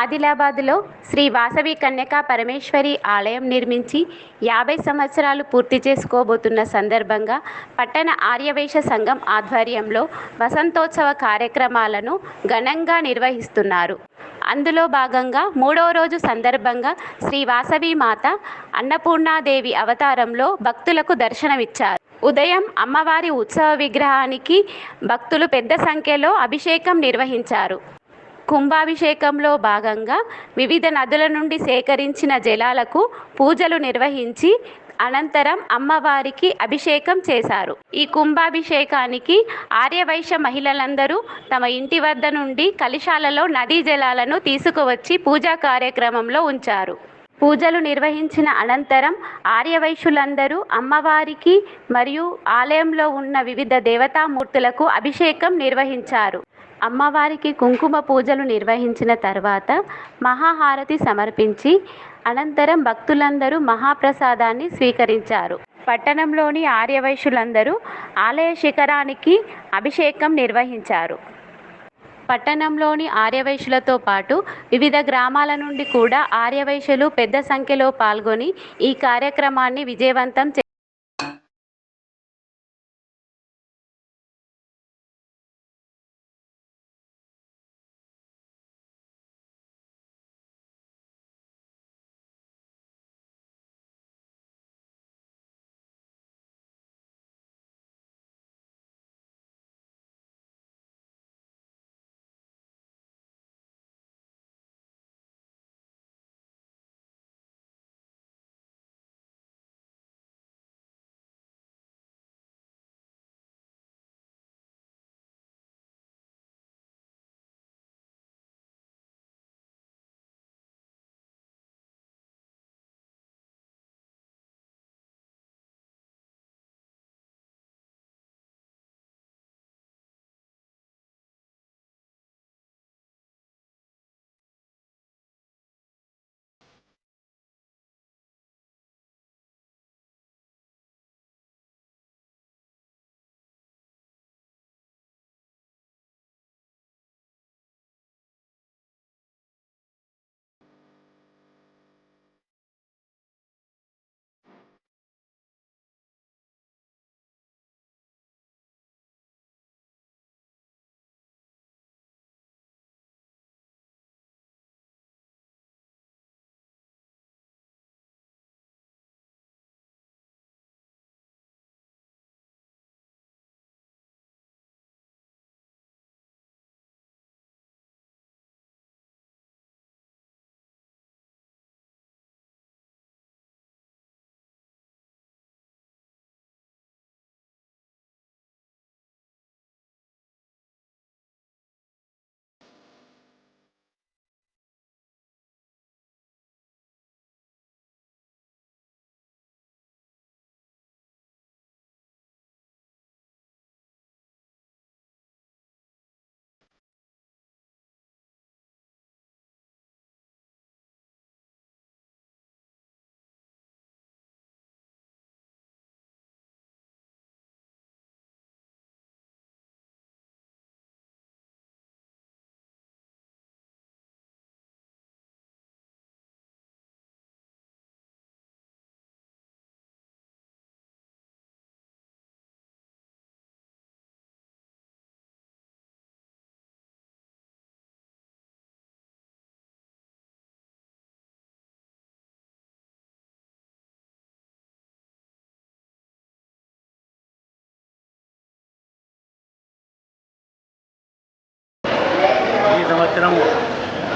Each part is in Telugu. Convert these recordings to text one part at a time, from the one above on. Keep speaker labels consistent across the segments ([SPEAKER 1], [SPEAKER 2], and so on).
[SPEAKER 1] ఆదిలాబాద్లో శ్రీ వాసవి కన్యకా పరమేశ్వరి ఆలయం నిర్మించి యాభై సంవత్సరాలు పూర్తి చేసుకోబోతున్న సందర్భంగా పట్టణ ఆర్యవేశ సంఘం ఆధ్వర్యంలో వసంతోత్సవ కార్యక్రమాలను ఘనంగా నిర్వహిస్తున్నారు. అందులో భాగంగా మూడో రోజు సందర్భంగా శ్రీ వాసవి మాత అన్నపూర్ణాదేవి అవతారంలో భక్తులకు దర్శనమిచ్చారు. ఉదయం అమ్మవారి ఉత్సవ విగ్రహానికి భక్తులు పెద్ద సంఖ్యలో అభిషేకం నిర్వహించారు. కుంభాభిషేకంలో భాగంగా వివిధ నదుల నుండి సేకరించిన జలాలకు పూజలు నిర్వహించి అనంతరం అమ్మవారికి అభిషేకం చేశారు. ఈ కుంభాభిషేకానికి ఆర్యవైశ్య మహిళలందరూ తమ ఇంటి వద్ద నుండి కలిశాలలో నదీ జలాలను తీసుకువచ్చి పూజా కార్యక్రమంలో ఉంచారు. పూజలు నిర్వహించిన అనంతరం ఆర్యవైశ్యులందరూ అమ్మవారికి మరియు ఆలయంలో ఉన్న వివిధ దేవతామూర్తులకు అభిషేకం నిర్వహించారు. అమ్మవారికి కుంకుమ పూజలు నిర్వహించిన తర్వాత మహాహారతి సమర్పించి అనంతరం భక్తులందరూ మహాప్రసాదాన్ని స్వీకరించారు. పట్టణంలోని ఆర్యవైశ్యులందరూ ఆలయ శిఖరానికి అభిషేకం నిర్వహించారు. పట్టణంలోని ఆర్యవైశ్యులతో పాటు వివిధ గ్రామాల నుండి కూడా ఆర్యవైశ్యులు పెద్ద సంఖ్యలో పాల్గొని ఈ కార్యక్రమాన్ని విజయవంతం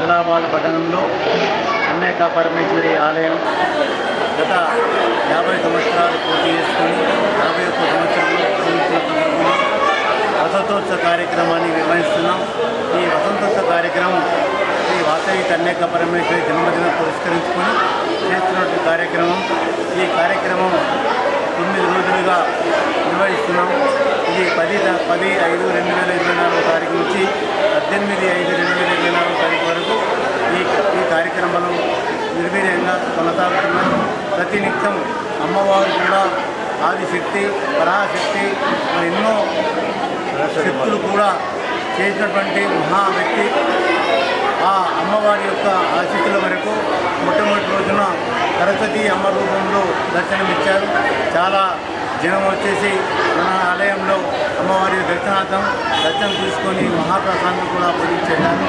[SPEAKER 2] ఆదిలాబాద్ పట్టణంలో అన్నేక పరమేశ్వరి ఆలయం గత యాభై సంవత్సరాలు పూర్తి చేసుకొని యాభై ఒక్క సంవత్సరంలో వసంతోత్సవ కార్యక్రమాన్ని నిర్వహిస్తున్నాం. ఈ వసంతోత్సవ కార్యక్రమం శ్రీ వాసవి కన్యాక పరమేశ్వరి జన్మదినం పురస్కరించుకొని చేస్తున్నటువంటి కార్యక్రమం. ఈ కార్యక్రమం తొమ్మిది రోజులుగా నిర్వహిస్తున్నాం. ఇది పది పది ఐదు రెండు వేల ఇరవై నాలుగు తారీఖు నుంచి పద్దెనిమిది ఐదు రెండు వేల ఇరవై నాలుగో తారీఖు వరకు ఈ ఈ కార్యక్రమాలు నిర్వీర్యంగా కొనసాగుతున్నాయి ప్రతినిత్యం అమ్మవారు కూడా ఆదిశక్తి పరాశక్తి మరి ఎన్నో శక్తులు కూడా చేసినటువంటి మహా వ్యక్తి ఆ అమ్మవారి యొక్క ఆశీస్సుల వరకు మొట్టమొదటి రోజున సరస్వతి అమ్మ రూపంలో దర్శనమిచ్చారు. చాలా జనం వచ్చేసి మన ఆలయంలో అమ్మవారి దర్శనార్థం దర్శనం తీసుకొని మహాప్రసాదం కూడా పొందించారు